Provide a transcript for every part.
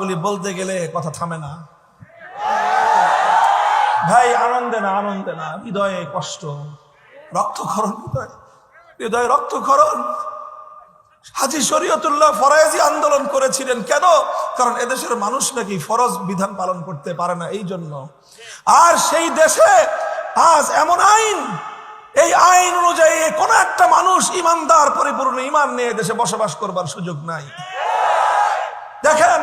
গুলি বলতে গেলে কথা থামে না। ভাই, আনন্দে না আনন্দে না, হৃদয়ে কষ্ট। রক্তক্ষরণ হৃদয় হৃদয়ে রক্তক্ষরণ। হাজি শরীয়তুল্লাহ ফরাজি আন্দোলন করেছিলেন কেন? কারণ এদেশের মানুষ নাকি ফরজ বিধান পালন করতে পারে না, এই জন্য। আর সেই দেশে আজ এমন আইন, এই আইন অনুযায়ী কোন একটা মানুষ ইমানদার, পরিপূর্ণ ইমান নিয়ে দেশে বসবাস করবার সুযোগ নাই। দেখেন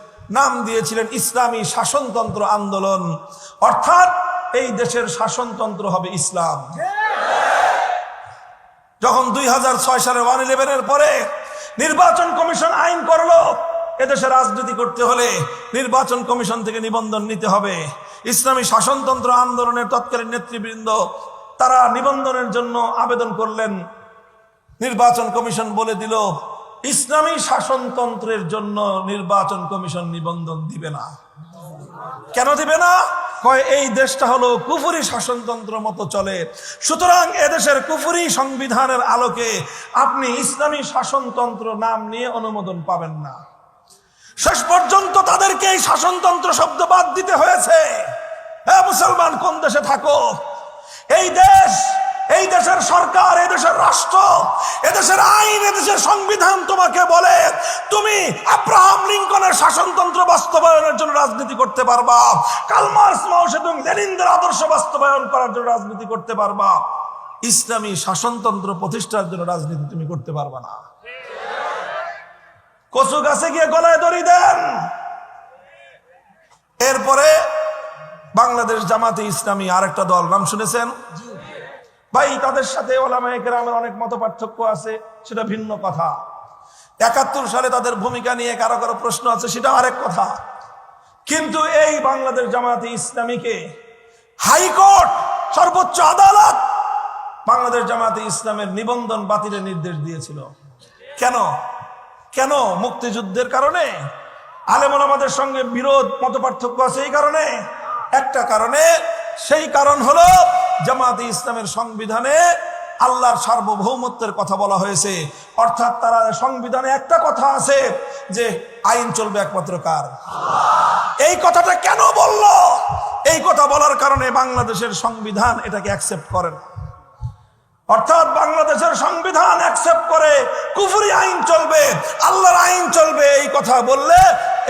নাম দিয়েছিলেন ইসলামী শাসনতন্ত্র আন্দোলন। অর্থাৎ এই দেশের শাসনতন্ত্র হবে ইসলাম। যখন দুই সালের ওয়ান ইলেভেনের পরে নির্বাচন কমিশন আইন করল, এদেশে রাজনীতি করতে হলে নির্বাচন কমিশন থেকে নিবন্ধন নিতে হবে। ইসলামী শাসনতন্ত্র আন্দোলনের তৎকালীন নেতৃবৃন্দ, তারা নিবন্ধনের জন্য আবেদন করলেন। নির্বাচন কমিশন বলে দিল ইসলামী শাসনতন্ত্রের জন্য নির্বাচন কমিশন নিবন্ধন দিবে না। কেন দিবে না? কয়, এই দেশটা হলো কুফুরি শাসনতন্ত্র মতো চলে। সুতরাং এদেশের কুফুরি সংবিধানের আলোকে আপনি ইসলামী শাসনতন্ত্র নাম নিয়ে অনুমোদন পাবেন না। শেষ পর্যন্ত তাদেরকে এই শাসনতন্ত্র শব্দ বাদ দিতে হয়েছে। হ্যাঁ মুসলমান কোন দেশে থাকো এই দেশ এই দেশের সরকার, এই দেশের রাষ্ট্র এদেশের আইন এদেশের সংবিধান তোমাকে বলে, তুমি আব্রাহাম লিঙ্কনের শাসনতন্ত্র বাস্তবায়নের জন্য রাজনীতি করতে পারবা। কালমার্স মাউস এবং লেনিনদের আদর্শ বাস্তবায়ন করার জন্য রাজনীতি করতে পারবা। ইসলামী শাসনতন্ত্র প্রতিষ্ঠার জন্য রাজনীতি তুমি করতে পারবা না। কচু গাছে গিয়ে গলায় দড়ি দেন। এরপরে বাংলাদেশ জামাতে ইসলামী আরেকটা দল, নাম শুনেছেন? ভাই, তাদের সাথে ওলামায়ে কেরামের অনেক মত পার্থক্য আছে, সেটা ভিন্ন কথা। একাত্তর সালে তাদের ভূমিকা নিয়ে কারও কারও প্রশ্ন আছে, সেটা আরেক কথা। কিন্তু এই বাংলাদেশ জামাতে ইসলামীকে হাইকোর্ট, সর্বোচ্চ আদালত বাংলাদেশ জামাতে ইসলামের নিবন্ধন বাতিলের নির্দেশ দিয়েছিল। কেন? কেন? মুক্তিযুদ্ধের কারণে? আলেমন আমাদের সঙ্গে বিরোধ, মত পার্থক্য আছে এই কারণে? একটা কারণে, সেই কারণ হলো জামাতে ইসলামের সংবিধানে আল্লাহর সার্বভৌমত্বের কথা বলা হয়েছে। অর্থাৎ তারা সংবিধানে একটা কথা আছে যে আইন চলবে একমাত্র কার? এই কথাটা কেন বলল? এই কথা বলার কারণে বাংলাদেশের সংবিধান এটাকে অ্যাকসেপ্ট করে না। অর্থাৎ বাংলাদেশের সংবিধান অ্যাকসেপ্ট করে কুফুরি আইন চলবে আল্লাহর আইন চলবে এই কথা বললে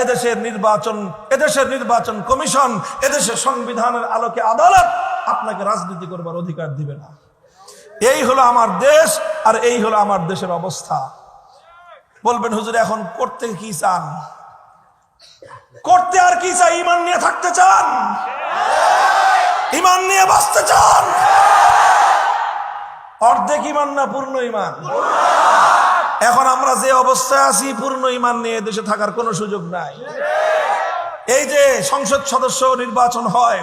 এদেশের নির্বাচন এদেশের নির্বাচন কমিশন এদেশের সংবিধানের আলোকে আদালত আপনাকে রাজনীতি করবার অধিকার দিবে না। এই হলো আমার দেশ আর এই হলো আমার দেশের অবস্থা। বলবেন, হুজুর, এখন করতে কি চান? করতে আর কি চাই? ইমান নিয়ে থাকতে চান? ইমান নিয়ে বাঁচতে চান? অর্ধেক ইমান না পূর্ণ ইমান? এখন আমরা যে অবস্থায় আছি, পূর্ণ ইমান নিয়ে দেশে থাকার কোনো সুযোগ নাই। এই যে সংসদ সদস্য নির্বাচন হয়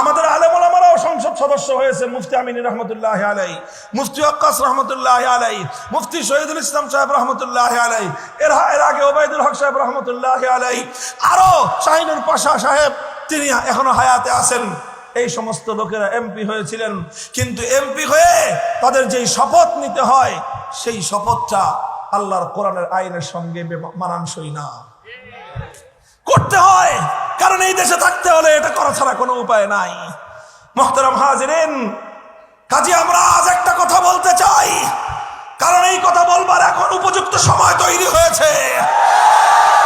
আমাদের আলেমরাও সংসদ সদস্য হয়েছে, মুফতি আমিনী রহমতুল্লাহ আলাই, মুফতি আক্কাস রহমতুল্লাহ আলাই, মুফতি শহীদুল ইসলাম সাহেব রহমতুল্লাহ আলাই এর এর আগে ওবায়দুল হক সাহেব রহমতুল্লাহ আলাই, আরও শাহিনুর পাশা সাহেব, তিনি এখনও হায়াতে আছেন। এই সমস্ত লোকেরা এমপি হয়েছিলেন, কিন্তু এমপি হয়ে তাদের যেই শপথ নিতে হয়, সেই শপথটা আল্লাহর কোরআনের আইনের সঙ্গে মানানসই না। করতে হয়। কারণ এই দেশে থাকতে হলে এটা করা ছাড়া কোনো উপায় নাই। মোহতারাম হাজিরেন, কাজে আমরা আজ একটা কথা বলতে চাই। কারণ এই কথা বলবার এখন উপযুক্ত সময় তৈরি হয়েছে।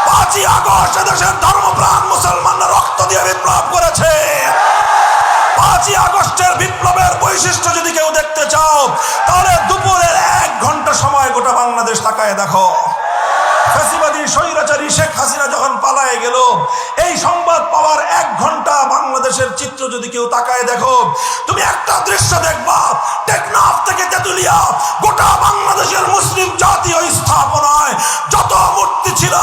পাঁচই আগস্ট দেশের ধর্মপ্রাণ মুসলমানরা রক্ত দিয়ে বিপ্লব করেছে। পাঁচই আগস্টের বিপ্লবের বৈশিষ্ট্য যদি কেউ দেখতে চাও সংবাদ পাওয়ার এক ঘণ্টা বাংলাদেশের চিত্র যদি কেউ তাকায় দেখো, তুমি একটা দৃশ্য দেখবা, টেকনাফ থেকে তেতুলিয়া, গোটা বাংলাদেশের মুসলিম জাতীয় স্থাপনায় যত মূর্তি ছিল,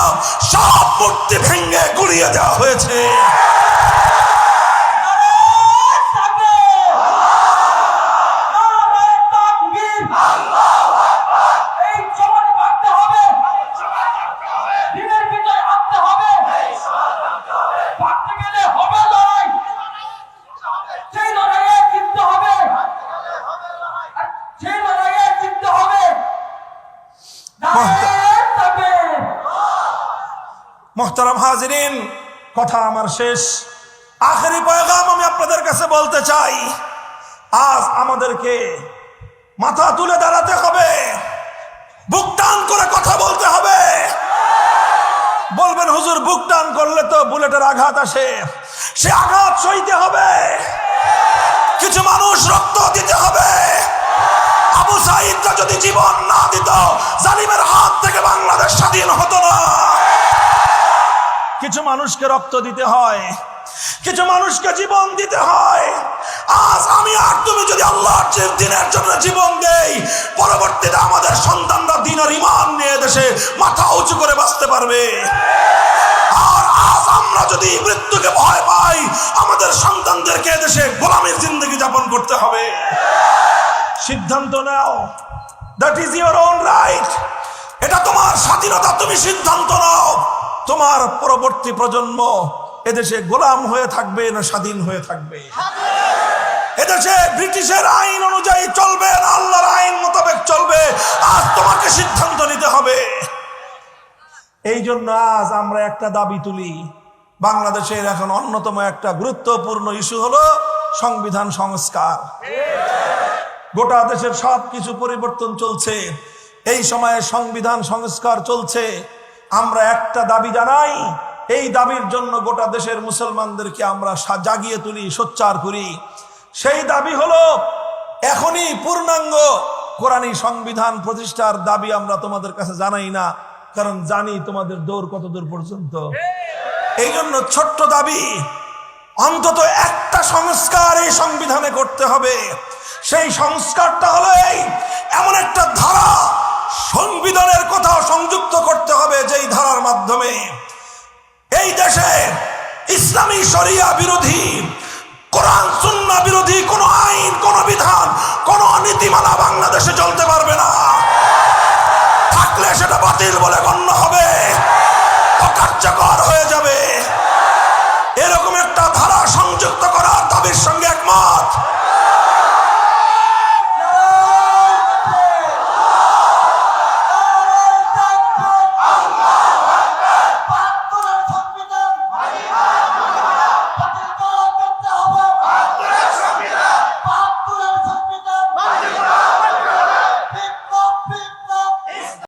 সব মূর্তি ভেঙে গুড়িয়ে দেওয়া হয়েছে। মোহতারাম হাজিরিন, কথা আমার শেষ। আখেরি পয়গাম আমি আপনাদের কাছে বলতে চাই, আজ আমাদেরকে মাথা তুলে দাঁড়াতে হবে, বুক টান করে কথা বলতে হবে। বলবেন, হুজুর, বুক টান করলে তো বুলেটের আঘাত আসে, সে আঘাত সইতে হবে। কিছু মানুষ রক্ত দিতে হবে। আবু সাইদরা যদি জীবন না দিত, জালিমের হাত থেকে বাংলাদেশ স্বাধীন হতো না। কিছু মানুষকে রক্ত দিতে হয়, কিছু মানুষকে জীবন দিতে হয়। আজ আমি আর তুমি যদি আল্লাহর দিনের জন্য জীবন দেই, পরবর্তীতে আমাদের সন্তানরা দিনের ইমান নিয়ে দেশে মাথা উঁচু করে বাঁচতে পারবে। আর আজ আমরা যদি মৃত্যুকে ভয় পাই, আমাদের সন্তানদেরকে দেশে গোলামীর জিন্দগি যাপন করতে হবে। সিদ্ধান্ত নাও। That is your own right এটা তোমার স্বাধীনতা, তুমি সিদ্ধান্ত নাও। তোমার পরবর্তী প্রজন্ম এদেশে গোলাম হয়ে থাকবে না স্বাধীন হয়ে থাকবে? এদেশে ব্রিটিশের আইন অনুযায়ী চলবে না, আল্লাহর আইন মোতাবেক চলবে। আজ তোমাকে সিদ্ধান্ত নিতে হবে। এই জন্য আজ আমরা একটা দাবি তুলি। বাংলাদেশের এখন অন্যতম একটা গুরুত্বপূর্ণ ইস্যু হলো সংবিধান সংস্কার। গোটা দেশের সব কিছু পরিবর্তন চলছে। এই সময়ে সংবিধান সংস্কার চলছে। আমরা একটা দাবি জানাই, এই দাবির জন্য গোটা দেশের মুসলমানদেরকে আমরা জাগিয়ে তুলি, সোচ্চার করি। সেই দাবি হলো, এখনই পূর্ণাঙ্গ কোরআনী সংবিধান প্রতিষ্ঠার দাবি আমরা তোমাদের কাছে জানাই না, কারণ জানি তোমাদের দৌড় কত দূর পর্যন্ত। এই জন্য ছোট্ট দাবি, অন্তত একটা সংস্কার এই সংবিধানে করতে হবে। সেই সংস্কারটা হলো এই, এমন একটা ধারা সংবিধানের কথা সংযুক্ত করতে হবে যেই ধারার মাধ্যমে। এই দেশে ইসলামী শরিয়া বিরোধী, কোরআন, সুন্না বিরোধী, কোন আইন, কোন বিধান, কোন নীতিমালা বাংলাদেশে চলতে পারবে না। থাকলে সেটা বাতিল বলে গণ্য হবে। অকার্যকর হয়ে যাবে। এরকম একটা ধারা সংযুক্ত করার দাবির সঙ্গে একমত।